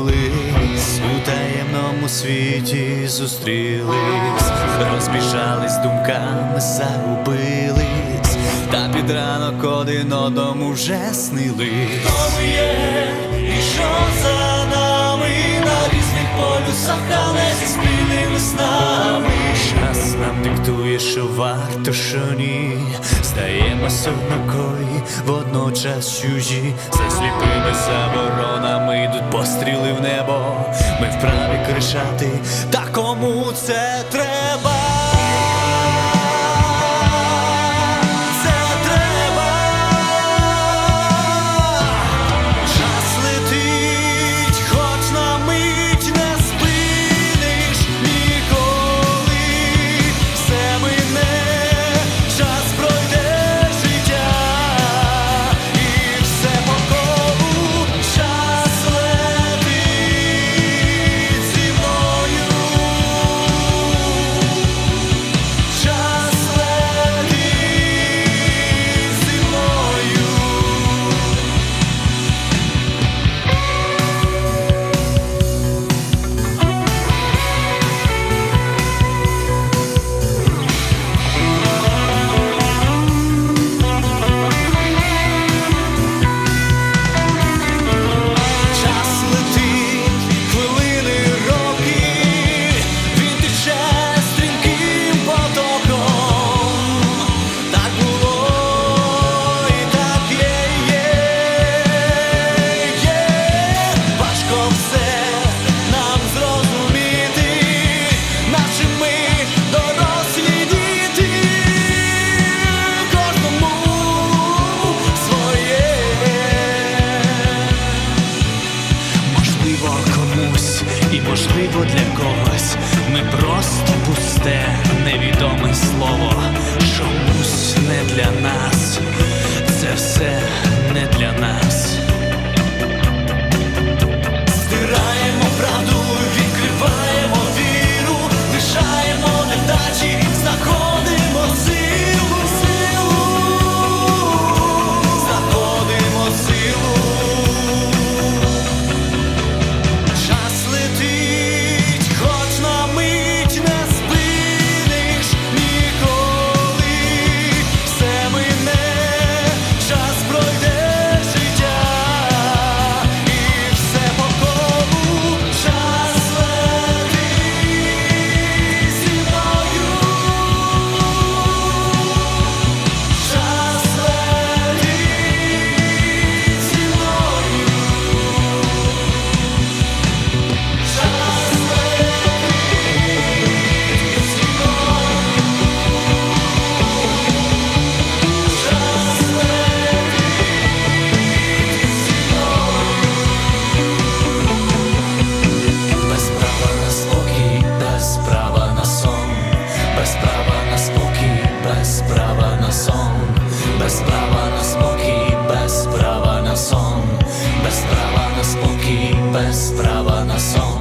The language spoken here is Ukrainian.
прокинулись, у таємному світі зустрілись, розбіжались думками, загубились, та під ранок один одному вже снились. Хто ми є і що за нами на різних полюсах, але зі спільними снами. Що варто, що ні. Стаємось однакові, водночас чужі. За сліпими заборонами йдуть постріли в небо. Ми вправі кричати, та кому це треба? Можливо для когось ми просто пусте, невідоме слово. Чомусь не для нас, це все sprawa na sąd.